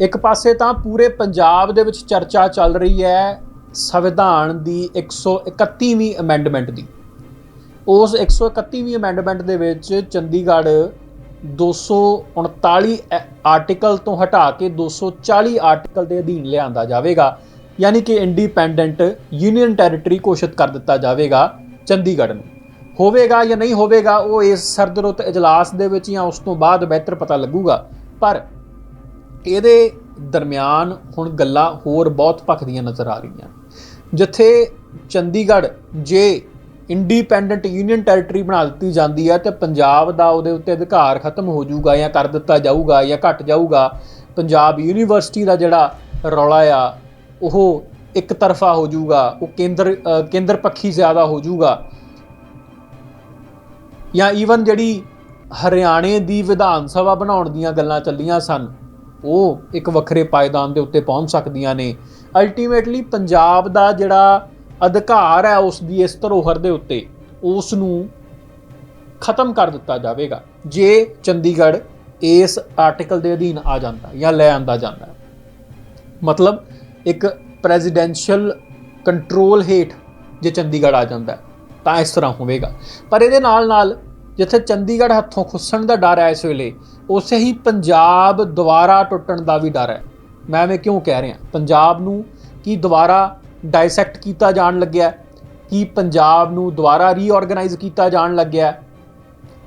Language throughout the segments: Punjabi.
ਇੱਕ ਪਾਸੇ ਤਾਂ ਪੂਰੇ ਪੰਜਾਬ ਦੇ ਵਿੱਚ ਚਰਚਾ ਚੱਲ ਰਹੀ ਹੈ ਸੰਵਿਧਾਨ ਦੀ 131ਵੀਂ ਅਮੈਂਡਮੈਂਟ ਦੀ। ਉਸ 131ਵੀਂ ਅਮੈਂਡਮੈਂਟ ਦੇ ਵਿੱਚ ਚੰਡੀਗੜ੍ਹ 239 ਐ- ਆਰਟੀਕਲ ਤੋਂ ਹਟਾ ਕੇ 240 ਆਰਟੀਕਲ ਦੇ ਅਧੀਨ ਲਿਆਂਦਾ ਜਾਵੇਗਾ, ਯਾਨੀ ਕਿ ਇੰਡੀਪੈਂਡੈਂਟ ਯੂਨੀਅਨ ਟੈਰੀਟਰੀ ਘੋਸ਼ਿਤ ਕਰ ਦਿੱਤਾ ਜਾਵੇਗਾ ਚੰਡੀਗੜ੍ਹ ਨੂੰ। ਹੋਵੇਗਾ ਜਾਂ ਨਹੀਂ ਹੋਵੇਗਾ, ਉਹ ਇਸ ਸਰਦਰੁੱਤ ਇਜਲਾਸ ਦੇ ਵਿੱਚ ਜਾਂ ਉਸ ਤੋਂ ਬਾਅਦ ਬਿਹਤਰ ਪਤਾ ਲੱਗੂਗਾ, ਪਰ ਇਹਦੇ ਦਰਮਿਆਨ ਹੁਣ ਗੱਲਾਂ ਹੋਰ ਬਹੁਤ ਭਖਦੀਆਂ ਨਜ਼ਰ ਆ ਰਹੀਆਂ ਜਿੱਥੇ ਚੰਡੀਗੜ੍ਹ ਜੇ ਇੰਡੀਪੈਂਡੈਂਟ ਯੂਨੀਅਨ ਟੈਰੀਟਰੀ ਬਣਾ ਦਿੱਤੀ ਜਾਂਦੀ ਹੈ ਤੇ ਪੰਜਾਬ ਦਾ ਉਹਦੇ ਉੱਤੇ ਅਧਿਕਾਰ ਖਤਮ ਹੋ ਜਾਊਗਾ ਜਾਂ ਕਰ ਦਿੱਤਾ ਜਾਊਗਾ ਜਾਂ ਘਟ ਜਾਊਗਾ, ਪੰਜਾਬ ਯੂਨੀਵਰਸਿਟੀ ਦਾ ਜਿਹੜਾ ਰੌਲਾ ਆ, ਉਹ ਇੱਕ ਤਰਫਾ ਹੋ ਜਾਊਗਾ, ਉਹ ਕੇਂਦਰ ਕੇਂਦਰ ਪੱਖੀ ਜ਼ਿਆਦਾ ਹੋ ਜਾਊਗਾ। ਜਾਂ ਈਵਨ ਜਿਹੜੀ ਹਰਿਆਣੇ ਦੀ ਵਿਧਾਨ ਸਭਾ ਬਣਾਉਣ ਦੀਆਂ ਗੱਲਾਂ ਚੱਲੀਆਂ ਸਨ ਉਹ ਇੱਕ ਵੱਖਰੇ ਪਾਇਦਾਨ ਦੇ ਉੱਤੇ ਪਹੁੰਚ ਸਕਦੀਆਂ ਨੇ। ਅਲਟੀਮੇਟਲੀ ਪੰਜਾਬ ਦਾ ਜਿਹੜਾ ਅਧਿਕਾਰ ਹੈ ਉਸ ਦੀ ਇਸ ਧਰੋਹਰ ਦੇ ਉੱਤੇ ਉਸ ਨੂੰ ਖਤਮ ਕਰ ਦਿੱਤਾ ਜਾਵੇਗਾ, ਜੇ ਚੰਡੀਗੜ੍ਹ ਇਸ ਆਰਟੀਕਲ ਦੇ ਅਧੀਨ ਆ ਜਾਂਦਾ ਜਾਂ ਲੈ ਆਂਦਾ ਜਾਂਦਾ। ਮਤਲਬ ਇੱਕ ਪ੍ਰੈਜ਼ੀਡੈਂਸ਼ੀਅਲ ਕੰਟਰੋਲ ਹੇਠ ਜੇ ਚੰਡੀਗੜ੍ਹ ਆ ਜਾਂਦਾ, ਤਾਂ ਇਸ ਤਰ੍ਹਾਂ ਹੋਵੇਗਾ। ਪਰ ਇਹਦੇ ਨਾਲ ਨਾਲ ਜਿੱਥੇ ਚੰਡੀਗੜ੍ਹ ਹੱਥੋਂ ਖੁੱਸਣ ਦਾ ਡਰ ਹੈ ਇਸ ਵੇਲੇ, ਉਸੇ ਹੀ ਪੰਜਾਬ ਦੁਬਾਰਾ ਟੁੱਟਣ ਦਾ ਵੀ ਡਰ ਹੈ। ਮੈਂ ਐਵੇਂ ਕਿਉਂ ਕਹਿ ਰਿਹਾ? ਪੰਜਾਬ ਨੂੰ ਕੀ ਦੁਬਾਰਾ ਡਾਇਸੈਕਟ ਕੀਤਾ ਜਾਣ ਲੱਗਿਆ ਹੈ? ਕੀ ਪੰਜਾਬ ਨੂੰ ਦੁਬਾਰਾ ਰੀਆਰਗੇਨਾਈਜ਼ ਕੀਤਾ ਜਾਣ ਲੱਗਿਆ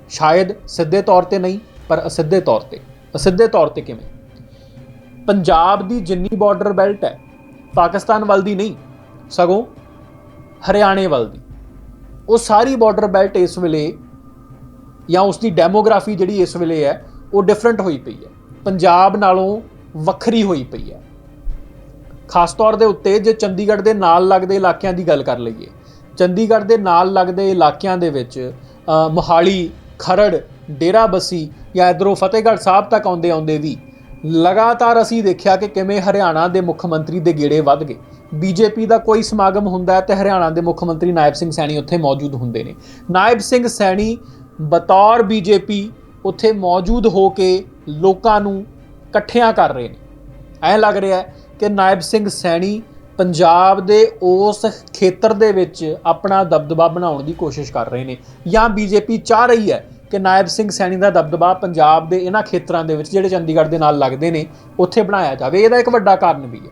ਸ਼ਾਇਦ ਸਿੱਧੇ ਤੌਰ ਤੇ ਨਹੀਂ, ਪਰ ਅਸਿੱਧੇ ਤੌਰ ਤੇ। ਅਸਿੱਧੇ ਤੌਰ ਤੇ ਕਿਵੇਂ? ਪੰਜਾਬ ਦੀ ਜਿੰਨੀ ਬਾਰਡਰ ਬੈਲਟ ਹੈ, ਪਾਕਿਸਤਾਨ ਵੱਲ ਦੀ ਨਹੀਂ, ਸਗੋਂ ਹਰਿਆਣੇ ਵੱਲ ਦੀ। ਉਹ ਸਾਰੀ ਬਾਰਡਰ ਬੈਲਟ ਇਸ ਵੇਲੇ ਜਾਂ ਉਸ ਦੀ ਡੈਮੋਗ੍ਰਾਫੀ ਜਿਹੜੀ ਇਸ ਵੇਲੇ ਹੈ, ਉਹ ਡਿਫਰੈਂਟ ਹੋਈ ਪਈ ਹੈ। ਪੰਜਾਬ ਨਾਲੋਂ ਵੱਖਰੀ ਹੋਈ ਪਈ ਹੈ। ਖਾਸ ਤੌਰ ਦੇ ਉੱਤੇ ਜੇ ਚੰਡੀਗੜ੍ਹ ਦੇ ਨਾਲ ਲੱਗਦੇ ਇਲਾਕਿਆਂ ਦੀ ਗੱਲ ਕਰ ਲਈਏ, ਚੰਡੀਗੜ੍ਹ ਦੇ ਨਾਲ ਲੱਗਦੇ ਇਲਾਕਿਆਂ ਦੇ ਵਿੱਚ ਮੋਹਾਲੀ, ਖਰੜ ਡੇਰਾ ਬੱਸੀ ਜਾਂ ਇਧਰੋਂ ਫਤਿਹਗੜ੍ਹ ਸਾਹਿਬ ਤੱਕ ਆਉਂਦੇ ਆਉਂਦੇ ਵੀ ਲਗਾਤਾਰ ਅਸੀਂ ਦੇਖਿਆ ਕਿ ਕਿਵੇਂ ਹਰਿਆਣਾ ਦੇ ਮੁੱਖ ਮੰਤਰੀ ਦੇ ਗੇੜੇ ਵੱਧ ਗਏ। ਬੀਜੇਪੀ ਦਾ ਕੋਈ ਸਮਾਗਮ ਹੁੰਦਾ ਹੈ ਤੇ ਹਰਿਆਣਾ ਦੇ ਮੁੱਖ ਮੰਤਰੀ ਨਾਇਬ ਸਿੰਘ ਸੈਣੀ ਉੱਥੇ ਮੌਜੂਦ ਹੁੰਦੇ ਨੇ। ਨਾਇਬ ਸਿੰਘ ਸੈਣੀ ਬਤੌਰ ਬੀਜੇਪੀ ਉੱਥੇ ਮੌਜੂਦ ਹੋ ਕੇ ਲੋਕਾਂ ਨੂੰ ਇਕੱਠਿਆਂ ਕਰ ਰਹੇ ਨੇ। ਐਂ ਲੱਗ ਰਿਹਾ ਹੈ ਕਿ ਨਾਇਬ ਸਿੰਘ ਸੈਣੀ ਪੰਜਾਬ ਦੇ ਉਸ ਖੇਤਰ ਦੇ ਵਿੱਚ ਆਪਣਾ ਦਬਦਬਾ ਬਣਾਉਣ ਦੀ ਕੋਸ਼ਿਸ਼ ਕਰ ਰਹੇ ਨੇ। ਜਾਂ ਬੀਜੇਪੀ ਚਾਹ ਰਹੀ ਹੈ ਕਿ ਨਾਇਬ ਸਿੰਘ ਸੈਣੀ ਦਾ ਦਬਦਬਾ ਪੰਜਾਬ ਦੇ ਇਹਨਾਂ ਖੇਤਰਾਂ ਦੇ ਵਿੱਚ ਜਿਹੜੇ ਚੰਡੀਗੜ੍ਹ ਦੇ ਨਾਲ ਲੱਗਦੇ ਨੇ, ਉੱਥੇ ਬਣਾਇਆ ਜਾਵੇ। ਇਹਦਾ ਇੱਕ ਵੱਡਾ ਕਾਰਨ ਵੀ ਹੈ।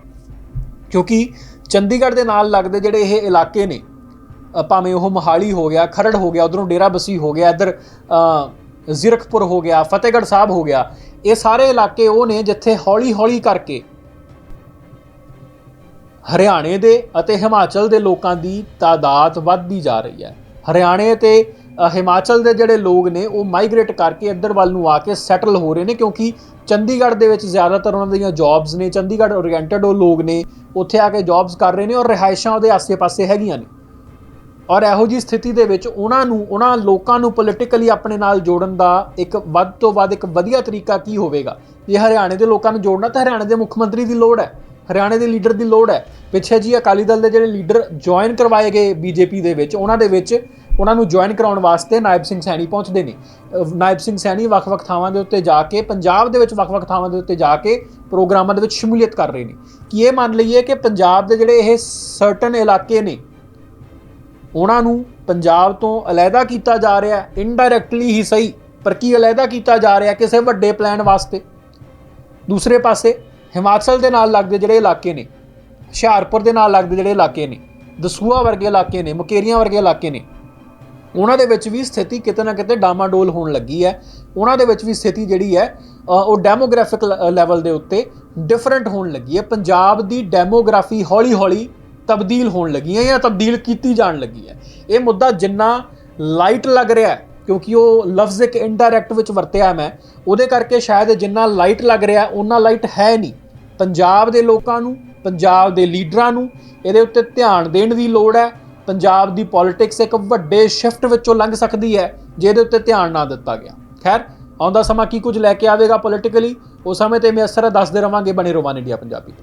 ਕਿਉਂਕਿ ਚੰਡੀਗੜ੍ਹ ਦੇ ਨਾਲ ਲੱਗਦੇ ਜਿਹੜੇ ਇਹ ਇਲਾਕੇ ਨੇ ਭਾਵੇਂ ਉਹ ਮੋਹਾਲੀ ਹੋ ਗਿਆ ਖਰੜ ਹੋ ਗਿਆ ਉਧਰੋਂ ਡੇਰਾ ਬਸੀ ਹੋ ਗਿਆ ਇੱਧਰ ਅ, ਜ਼ੀਰਕਪੁਰ ਹੋ ਗਿਆ ਫਤਿਹਗੜ੍ਹ ਸਾਹਿਬ ਹੋ ਗਿਆ ਇਹ ਸਾਰੇ ਇਲਾਕੇ ਉਹ ਨੇ ਜਿੱਥੇ ਹੌਲੀ-ਹੌਲੀ ਕਰਕੇ ਹਰਿਆਣੇ ਦੇ ਅਤੇ ਹਿਮਾਚਲ ਦੇ ਲੋਕਾਂ ਦੀ ਤਾਦਾਦ ਵੱਧਦੀ ਜਾ ਰਹੀ ਹੈ। ਹਰਿਆਣੇ ਤੇ ਹਿਮਾਚਲ ਦੇ ਜਿਹੜੇ ਲੋਕ ਨੇ ਉਹ ਮਾਈਗ੍ਰੇਟ ਕਰਕੇ ਇੱਧਰ ਵੱਲ ਨੂੰ ਆ ਕੇ ਸੈਟਲ ਹੋ ਰਹੇ ਨੇ ਕਿਉਂਕਿ ਚੰਡੀਗੜ੍ਹ ਦੇ ਵਿੱਚ ਜ਼ਿਆਦਾਤਰ ਉਹਨਾਂ ਦੀਆਂ ਜੌਬਸ ਨੇ ਚੰਡੀਗੜ੍ਹ ਓਰੀਐਂਟਡ ਉਹ ਲੋਕ ਨੇ ਉੱਥੇ ਆ ਕੇ ਜੌਬਸ ਕਰ ਰਹੇ ਨੇ ਔਰ ਰਿਹਾਇਸ਼ਾਂ ਉਹਦੇ ਆਸੇ-ਪਾਸੇ ਹੈਗੀਆਂ ਨੇ। ਔਰ ਇਹੋ ਜੀ ਸਥਿਤੀ ਦੇ ਵਿੱਚ ਉਹਨਾਂ ਨੂੰ, ਉਹਨਾਂ ਲੋਕਾਂ ਨੂੰ ਪੋਲੀਟੀਕਲੀ ਆਪਣੇ ਨਾਲ ਜੋੜਨ ਦਾ ਇੱਕ ਵੱਧ ਤੋਂ ਵੱਧ ਇੱਕ ਵਧੀਆ ਤਰੀਕਾ ਕੀ ਹੋਵੇਗਾ? ਜੇ ਹਰਿਆਣੇ ਦੇ ਲੋਕਾਂ ਨੂੰ ਜੋੜਨਾ, ਤਾਂ ਹਰਿਆਣੇ ਦੇ ਮੁੱਖ ਮੰਤਰੀ ਦੀ ਲੋੜ ਹੈ। ਹਰਿਆਣੇ ਦੇ ਲੀਡਰ ਦੀ ਲੋੜ ਹੈ। ਪਿੱਛੇ ਜੀ ਅਕਾਲੀ ਦਲ ਦੇ ਜਿਹੜੇ ਲੀਡਰ ਜੁਆਇਨ ਕਰਵਾਏ ਗਏ ਬੀਜੇਪੀ ਦੇ ਵਿੱਚ, ਉਹਨਾਂ ਦੇ ਵਿੱਚ ਉਹਨਾਂ ਨੂੰ ਜੁਆਇਨ ਕਰਾਉਣ ਵਾਸਤੇ ਨਾਇਬ ਸਿੰਘ ਸੈਣੀ ਪਹੁੰਚਦੇ ਨੇ। ਨਾਇਬ ਸਿੰਘ ਸੈਣੀ ਵੱਖ-ਵੱਖ ਥਾਵਾਂ ਦੇ ਉੱਤੇ ਜਾ ਕੇ, ਪੰਜਾਬ ਦੇ ਵਿੱਚ ਵੱਖ-ਵੱਖ ਥਾਵਾਂ ਦੇ ਉੱਤੇ ਜਾ ਕੇ ਪ੍ਰੋਗਰਾਮਾਂ ਦੇ ਵਿੱਚ ਸ਼ਮੂਲੀਅਤ ਕਰ ਰਹੇ ਨੇ। ਕੀ ਇਹ ਮੰਨ ਲਈਏ ਕਿ ਪੰਜਾਬ ਦੇ ਜਿਹੜੇ ਇਹ ਸਰਟਨ ਇਲਾਕੇ ਨੇ ਉਹਨਾਂ ਨੂੰ ਪੰਜਾਬ ਤੋਂ ਅਲੱਗਾ ਕੀਤਾ ਜਾ ਰਿਹਾ ਇਨਡਾਇਰੈਕਟਲੀ ਹੀ ਸਹੀ, ਪਰ ਕੀ ਅਲੱਗਾ ਕੀਤਾ ਜਾ ਰਿਹਾ ਕਿਸੇ ਵੱਡੇ ਪਲਾਨ ਵਾਸਤੇ? ਦੂਸਰੇ ਪਾਸੇ, ਹਿਮਾਚਲ ਦੇ ਨਾਲ ਲੱਗਦੇ ਜਿਹੜੇ ਇਲਾਕੇ ਨੇ, ਹੁਸ਼ਿਆਰਪੁਰ ਦੇ ਨਾਲ ਲੱਗਦੇ ਜਿਹੜੇ ਇਲਾਕੇ ਨੇ ਦਸੂਆ ਵਰਗੇ ਇਲਾਕੇ ਨੇ, ਮੁਕੇਰੀਆਂ ਵਰਗੇ ਇਲਾਕੇ ਨੇ, ਉਹਨਾਂ ਦੇ ਵਿੱਚ ਵੀ ਸਥਿਤੀ ਕਿਤੇ ਨਾ ਕਿਤੇ ਡਾਮਾਡੋਲ ਹੋਣ ਲੱਗੀ ਹੈ। ਉਹਨਾਂ ਦੇ ਵਿੱਚ ਵੀ ਸਥਿਤੀ ਜਿਹੜੀ ਹੈ ਉਹ ਡੈਮੋਗ੍ਰਾਫਿਕ ਲੈਵਲ ਦੇ ਉੱਤੇ ਡਿਫਰੈਂਟ ਹੋਣ ਲੱਗੀ ਹੈ। ਪੰਜਾਬ ਦੀ ਡੈਮੋਗ੍ਰਾਫੀ ਹੌਲੀ-ਹੌਲੀ ਤਬਦੀਲ ਹੋਣ ਲੱਗੀ ਹੈ ਜਾਂ ਤਬਦੀਲ ਕੀਤੀ ਜਾਣ ਲੱਗੀ ਹੈ ਇਹ ਮੁੱਦਾ ਜਿੰਨਾ ਲਾਈਟ ਲੱਗ ਰਿਹਾ ਹੈ, ਕਿਉਂਕਿ ਉਹ ਲਫ਼ਜ਼ ਇੱਕ ਇਨਡਾਇਰੈਕਟ ਵਿੱਚ ਵਰਤਿਆ ਮੈਂ, ਉਹਦੇ ਕਰਕੇ ਸ਼ਾਇਦ ਜਿੰਨਾ ਲਾਈਟ ਲੱਗ ਰਿਹਾ ਉਹਨਾਂ ਲਾਈਟ ਹੈ ਨਹੀਂ। ਪੰਜਾਬ ਦੇ ਲੋਕਾਂ ਨੂੰ, ਪੰਜਾਬ ਦੇ ਲੀਡਰਾਂ ਨੂੰ ਇਹਦੇ ਉੱਤੇ ਧਿਆਨ ਦੇਣ ਦੀ ਲੋੜ ਹੈ। ਪੰਜਾਬ ਦੀ ਪੋਲਿਟਿਕਸ ਇੱਕ ਵੱਡੇ ਸ਼ਿਫਟ ਵਿੱਚੋਂ ਲੰਘ ਸਕਦੀ ਹੈ, ਜਿਹਦੇ ਉੱਤੇ ਧਿਆਨ ਨਾ ਦਿੱਤਾ ਗਿਆ। ਖੈਰ ਆਉਂਦਾ ਸਮਾਂ ਕੀ ਕੁਝ ਲੈ ਕੇ ਆਵੇਗਾ ਪੋਲਿਟਿਕਲੀ ਉਸ ਸਮੇਂ ਤੇ ਮੈਂ ਅਸਰ ਦੱਸਦੇ ਰਵਾਂਗੇ ਬਣੇ ਰੋਵਾਨ ਇੰਡੀਆ ਪੰਜਾਬੀ